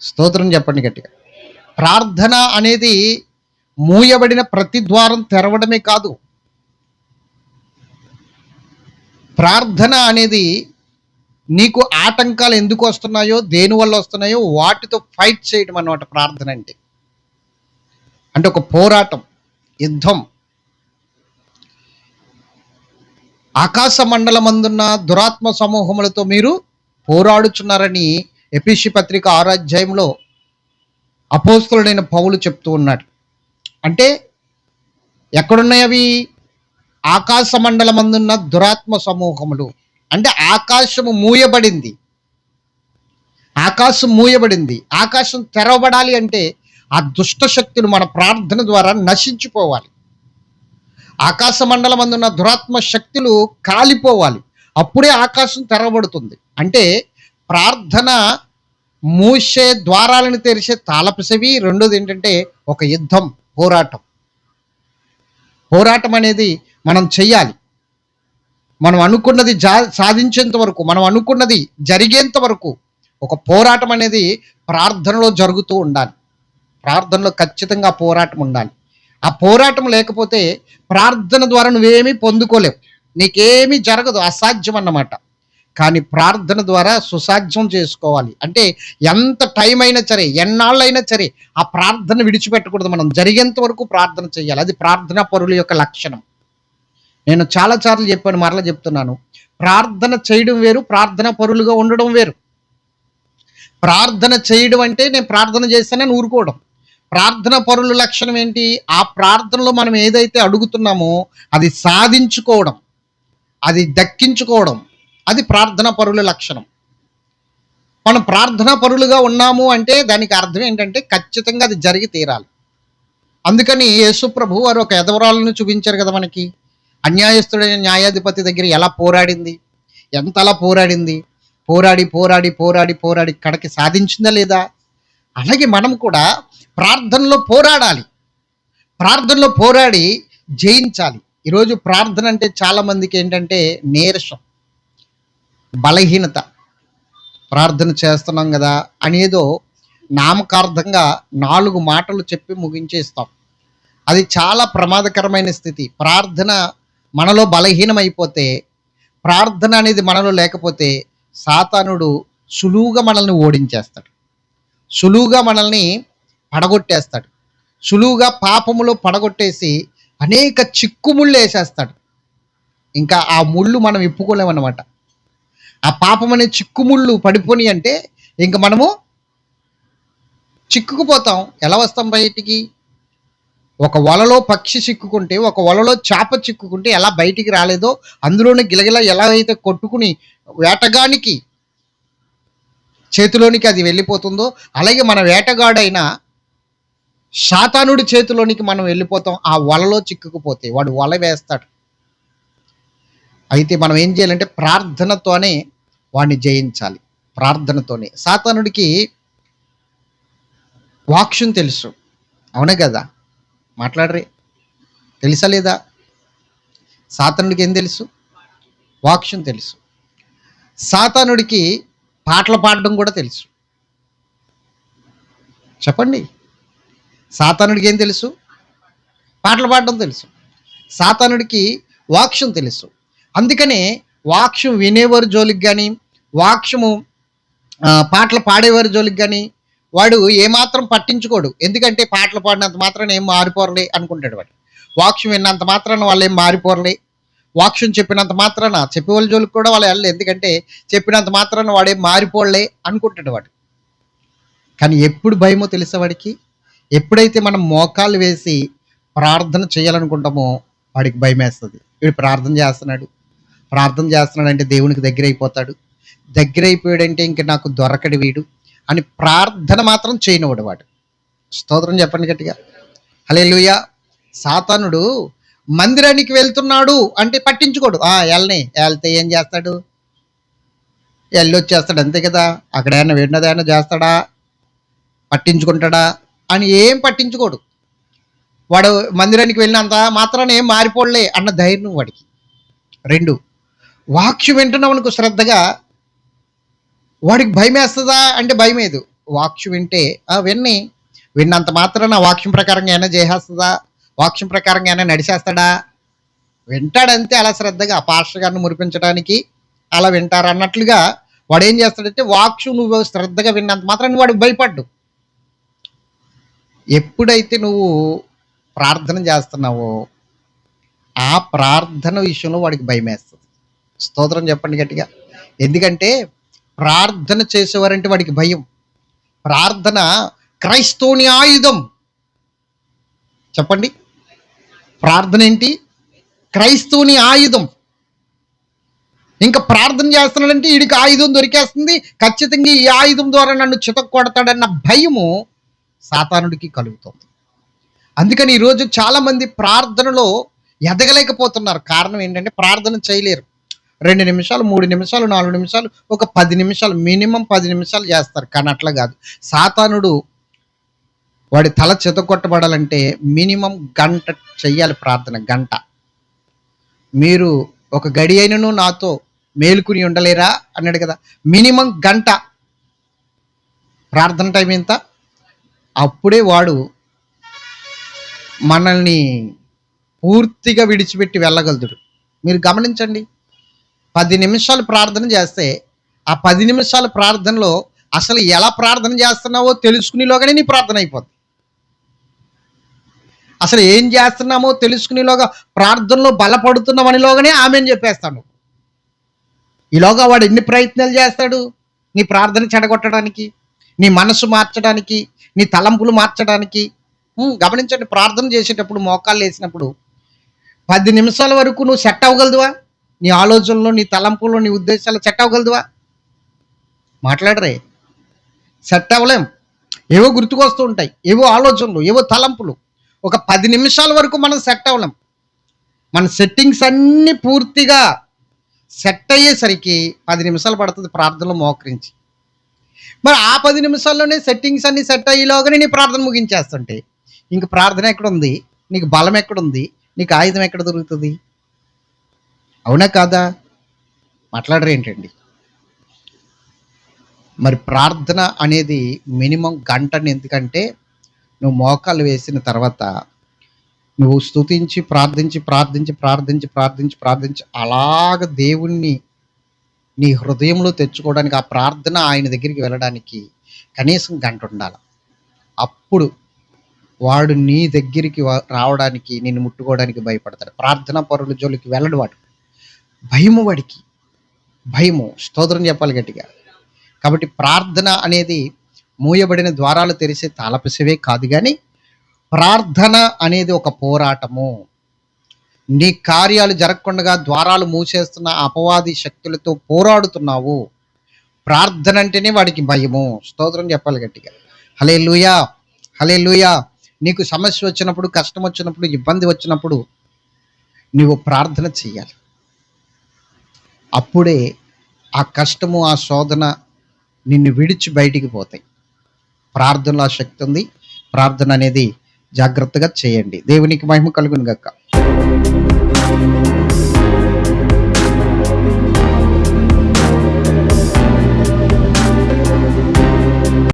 స్తోత్రం చెప్పండి గట్టిగా. ప్రార్థన అనేది మూయబడిన ప్రతి ద్వారం తెరవడమే కాదు. ప్రార్థన అనేది నీకు ఆటంకాలు ఎందుకు వస్తున్నాయో దేని వల్ల వస్తున్నాయో వాటితో ఫైట్ చేయడం అన్నమాట ప్రార్థన అంటే. అంటే ఒక పోరాటం యుద్ధం. ఆకాశ మండలమందున్న దురాత్మ సమూహములతో మీరు పోరాడుచున్నారని ఎపిసి పత్రిక ఆరాధ్యాయంలో అపోస్తులుడైన పౌలు చెప్తూ ఉన్నాడు. అంటే ఎక్కడున్నాయి అవి? ఆకాశ మండలమందున్న దురాత్మ సమూహములు. అంటే ఆకాశము మూయబడింది. ఆకాశం మూయబడింది. ఆకాశం తెరవబడాలి అంటే ఆ దుష్ట శక్తులు మన ప్రార్థన ద్వారా నశించిపోవాలి. ఆకాశ మండలం అందున్న దురాత్మ శక్తులు కాలిపోవాలి. అప్పుడే ఆకాశం తెరవబడుతుంది. అంటే ప్రార్థన మూసే ద్వారాలను తెరిచే తాళపిసవి రెండోది ఏంటంటే ఒక యుద్ధం పోరాటం. పోరాటం అనేది మనం చెయ్యాలి. మనం అనుకున్నది జా సాధించేంత వరకు మనం అనుకున్నది జరిగేంత వరకు ఒక పోరాటం అనేది ప్రార్థనలో జరుగుతూ ఉండాలి. ప్రార్థనలో ఖచ్చితంగా పోరాటం ఉండాలి. ఆ పోరాటం లేకపోతే ప్రార్థన ద్వారా నువ్వేమీ పొందుకోలేవు. నీకేమీ జరగదు అసాధ్యం అన్నమాట కానీ ప్రార్థన ద్వారా సుసాధ్యం చేసుకోవాలి. అంటే ఎంత టైం అయినా సరే ఎన్నాళ్ళైనా సరే ఆ ప్రార్థన విడిచిపెట్టకూడదు. మనం జరిగేంత వరకు ప్రార్థన చేయాలి. అది ప్రార్థనా పరుల యొక్క లక్షణం. నేను చాలా సార్లు చెప్పాను మరలా చెప్తున్నాను. ప్రార్థన చేయడం వేరు ప్రార్థన పరులుగా ఉండడం వేరు. ప్రార్థన చేయడం అంటే నేను ప్రార్థన చేస్తానని ఊరుకోవడం. ప్రార్థన పరుల లక్షణం ఏంటి? ఆ ప్రార్థనలో మనం ఏదైతే అడుగుతున్నామో అది సాధించుకోవడం. అది దక్కించుకోవడం. అది ప్రార్థన పరుల లక్షణం. మనం ప్రార్థనా పరులుగా ఉన్నాము అంటే దానికి అర్థం ఏంటంటే ఖచ్చితంగా అది జరిగి తీరాలి. అందుకని యేసుప్రభు వారు ఒక ఎదవరాలను చూపించారు కదా మనకి. అన్యాయస్తుడైన న్యాయాధిపతి దగ్గర ఎలా పోరాడింది? ఎంతలా పోరాడింది? పోరాడి పోరాడి పోరాడి పోరాడి కడకి సాధించిందా లేదా? అలాగే మనం కూడా ప్రార్థనలో పోరాడాలి. ప్రార్థనలో పోరాడి జయించాలి. ఈరోజు ప్రార్థన అంటే చాలామందికి ఏంటంటే నీరసం. బలహీనత. ప్రార్థన చేస్తున్నాం కదా అనేదో నామకార్థంగా నాలుగు మాటలు చెప్పి ముగించేస్తాం. అది చాలా ప్రమాదకరమైన స్థితి. ప్రార్థన మనలో బలహీనమైపోతే ప్రార్థన అనేది మనలో లేకపోతే సాతానుడు సులువుగా మనల్ని ఓడించేస్తాడు. సులువుగా మనల్ని పడగొట్టేస్తాడు. సులువుగా పాపములో పడగొట్టేసి అనేక చిక్కుముళ్ళు వేసేస్తాడు. ఇంకా ఆ ముళ్ళు మనం ఇప్పుకోలేమన్నమాట. ఆ పాపం అనే చిక్కుముళ్ళు పడిపోని అంటే ఇంక మనము చిక్కుకుపోతాం. ఎలా వస్తాం బయటికి? ఒక వలలో పక్షి చిక్కుకుంటే ఒక వలలో చేప చిక్కుకుంటే ఎలా బయటికి రాలేదో అందులోనే గిలగిల ఎలా అయితే కొట్టుకుని వేటగానికి చేతిలోనికి అది వెళ్ళిపోతుందో అలాగే మన వేటగాడైన శాతానుడి చేతిలోనికి మనం వెళ్ళిపోతాం. ఆ వలలో చిక్కుకుపోతే వాడు వల వేస్తాడు. అయితే మనం ఏం చేయాలంటే ప్రార్థనతోనే వాడిని జయించాలి. ప్రార్థనతోనే. సాతానుడికి వాక్షన్ తెలుసు. అవునే కదా? మాట్లాడరే. తెలుసా లేదా? సాతానుడికి ఏం తెలుసు? వాక్షన్ తెలుసు. సాతానుడికి పాటలు పాడడం కూడా తెలుసు. చెప్పండి. సాతానుడికి ఏం తెలుసు? పాటలు పాడడం తెలుసు. సాతానుడికి వాక్షం తెలుసు. అందుకనే వాక్షం వినేవారి జోలికి కానీ వాక్షము పాటలు పాడేవారి జోలికి కానీ వాడు ఏమాత్రం పట్టించుకోడు. ఎందుకంటే పాటలు పాడినంత మాత్రాన ఏం మారిపోరలే అనుకుంటాడు వాడు. వాక్యం విన్నంత మాత్రాన వాళ్ళు ఏం మారిపోరలే. వాక్షం చెప్పినంత మాత్రాన చెప్పేవాళ్ళ జోలికి కూడా వాళ్ళు వెళ్ళలేదు. ఎందుకంటే చెప్పినంత మాత్రాన వాడేం మారిపోలే అనుకుంటాడు వాడు. కానీ ఎప్పుడు భయమో తెలిసే వాడికి? ఎప్పుడైతే మనం మోకాలు వేసి ప్రార్థన చేయాలనుకుంటామో వాడికి భయం వేస్తుంది వీడు ప్రార్థన చేస్తున్నాడు. ప్రార్థన చేస్తున్నాడంటే దేవునికి దగ్గర అయిపోతాడు దగ్గర అయిపోయాడంటే ఇంక నాకు దొరకడు వీడు అని ప్రార్థన మాత్రం చేయనివాడు వాడు. స్తోత్రం చెప్పండి గట్టిగా. హలే సాతానుడు మందిరానికి వెళ్తున్నాడు అంటే పట్టించుకోడు. ఆ వెళ్ళని. వెళ్తే ఏం చేస్తాడు? వెళ్ళొచ్చేస్తాడు. అంతే కదా. అక్కడ ఏమైనా విన్నదేమైనా చేస్తాడా? పట్టించుకుంటాడా? అని ఏం పట్టించుకోడు. వాడు మందిరానికి వెళ్ళినంత మాత్రాన్ని ఏం మారిపోలే అన్న ధైర్యం వాడికి. రెండు వాక్యం వింటున్నాం శ్రద్ధగా వాడికి భయం వేస్తుందా అంటే భయం లేదు వాక్యం వింటే విన్ని. విన్నంత మాత్రాన వాక్యం ప్రకారంగా ఏమైనా చేసేస్తుందా? వాక్యం ప్రకారంగా ఏమైనా నడిచేస్తాడా? వింటాడంతే అలా శ్రద్ధగా పాస్టర్ గారిని మురిపించడానికి అలా వింటారు అన్నట్లుగా వాడు ఏం చేస్తాడంటే వాక్యం నువ్వు శ్రద్ధగా విన్నంత మాత్రాన్ని వాడు భయపడ్డు. ఎప్పుడైతే నువ్వు ప్రార్థన చేస్తున్నావో ఆ ప్రార్థన విషయంలో వాడికి భయం వేస్తుంది స్తోత్రం చెప్పండి గట్టిగా. ఎందుకంటే ప్రార్థన చేసేవారంటే వాడికి భయం. ప్రార్థన క్రైస్తవుని ఆయుధం. చెప్పండి. ప్రార్థన ఏంటి? క్రైస్తవుని ఆయుధం. ఇంకా ప్రార్థన చేస్తున్నాడంటే వీడికి ఆయుధం దొరికేస్తుంది. ఖచ్చితంగా ఈ ఆయుధం ద్వారా నన్ను చితక్కొడతాడన్న భయము సాతానుడికి కలుగుతుంది. అందుకని ఈరోజు చాలా మంది ప్రార్థనలో ఎదగలేకపోతున్నారు. కారణం ఏంటంటే ప్రార్థన చేయలేరు. రెండు నిమిషాలు మూడు నిమిషాలు నాలుగు నిమిషాలు ఒక పది నిమిషాలు మినిమం పది నిమిషాలు చేస్తారు. కానీ అట్లా కాదు. సాతానుడు వాడి తల చెతకొట్టబడాలంటే మినిమం గంట చెయ్యాలి ప్రార్థన గంట. మీరు ఒక గడి అయినను నాతో మేలుకుని ఉండలేరా? అన్నాడు కదా. మినిమం గంట. ప్రార్థన టైం ఎంత? అప్పుడే వాడు మనల్ని పూర్తిగా విడిచిపెట్టి వెళ్ళగలుగుతాడు. మీరు గమనించండి. పది నిమిషాలు ప్రార్థన చేస్తే ఆ పది నిమిషాల ప్రార్థనలో అసలు ఎలా ప్రార్థన చేస్తున్నావో తెలుసుకునేలోగానే నీ ప్రార్థన అయిపోద్ది. అసలు ఏం చేస్తున్నామో తెలుసుకునేలోగా ప్రార్థనలో బలపడుతున్నామనిలోగానే ఆమెను చెప్పేస్తాడు. ఈలోగా వాడు ఎన్ని ప్రయత్నాలు చేస్తాడు? నీ ప్రార్థన చెడగొట్టడానికి నీ మనసు మార్చడానికి నీ తలంపులు మార్చడానికి. గమనించండి ప్రార్థన చేసేటప్పుడు మోకాళ్ళు వేసినప్పుడు పది నిమిషాల వరకు నువ్వు సెట్ అవ్వగలదువా? నీ ఆలోచనలో నీ తలంపులో నీ ఉద్దేశాలు సెట్ అవ్వగలదువా? మాట్లాడరే. సెట్ అవ్వలేం. ఏవో గుర్తుకొస్తూ ఉంటాయి ఏవో ఆలోచనలు ఏవో తలంపులు. ఒక పది నిమిషాల వరకు మనం సెట్ అవ్వలేం. మన సెట్టింగ్స్ అన్నీ పూర్తిగా సెట్ అయ్యేసరికి పది నిమిషాలు పడుతుంది ప్రార్థనలో మోకరించి. మరి ఆ పది నిమిషాల్లోనే సెట్టింగ్స్ అన్నీ సెట్ అయ్యేలోగానే నీ ప్రార్థన ముగించేస్తుంటే ఇంక ప్రార్థన ఎక్కడుంది? నీకు బలం ఎక్కడుంది? నీకు ఆయుధం ఎక్కడ దొరుకుతుంది? అవునా కాదా? మాట్లాడరు ఏంటండి మరి ప్రార్థన అనేది మినిమం గంటని ఎందుకంటే నువ్వు మోకాలు వేసిన తర్వాత నువ్వు స్తుతించి ప్రార్థించి ప్రార్థించి ప్రార్థించి ప్రార్థించి ప్రార్థించి అలాగ దేవుణ్ణి నీ హృదయంలో తెచ్చుకోవడానికి ఆ ప్రార్థన ఆయన దగ్గరికి వెళ్ళడానికి కనీసం గంట ఉండాలి. అప్పుడు వాడు నీ దగ్గరికి రావడానికి నిన్ను ముట్టుకోవడానికి భయపడతాడు. ప్రార్థన పరుల జోలికి వెళ్ళడు వాడు. భయము వాడికి. భయము స్తోత్రం చెప్పాలి గట్టిగా. కాబట్టి ప్రార్థన అనేది మూయబడిన ద్వారాలు తెరిసే తాళపిసవే కాదు కానీ ప్రార్థన అనేది ఒక పోరాటము. నీ కార్యాలు జరగకుండా ద్వారాలు మూసేస్తున్న అపవాది శక్తులతో పోరాడుతున్నావు. ప్రార్థన అంటేనే వాడికి భయము. స్తోత్రం చెప్పాలి గట్టిగా. హలే లూయా హలే లూయా నీకు సమస్య వచ్చినప్పుడు కష్టం వచ్చినప్పుడు ఇబ్బంది వచ్చినప్పుడు నీవు ప్రార్థన చెయ్యాలి. అప్పుడే ఆ కష్టము ఆ శోధన నిన్ను విడిచి బయటికి పోతాయి. ప్రార్థనలో ఆ శక్తి ఉంది. ప్రార్థన అనేది జాగ్రత్తగా చేయండి. దేవునికి మహిమ కలుగును గక్క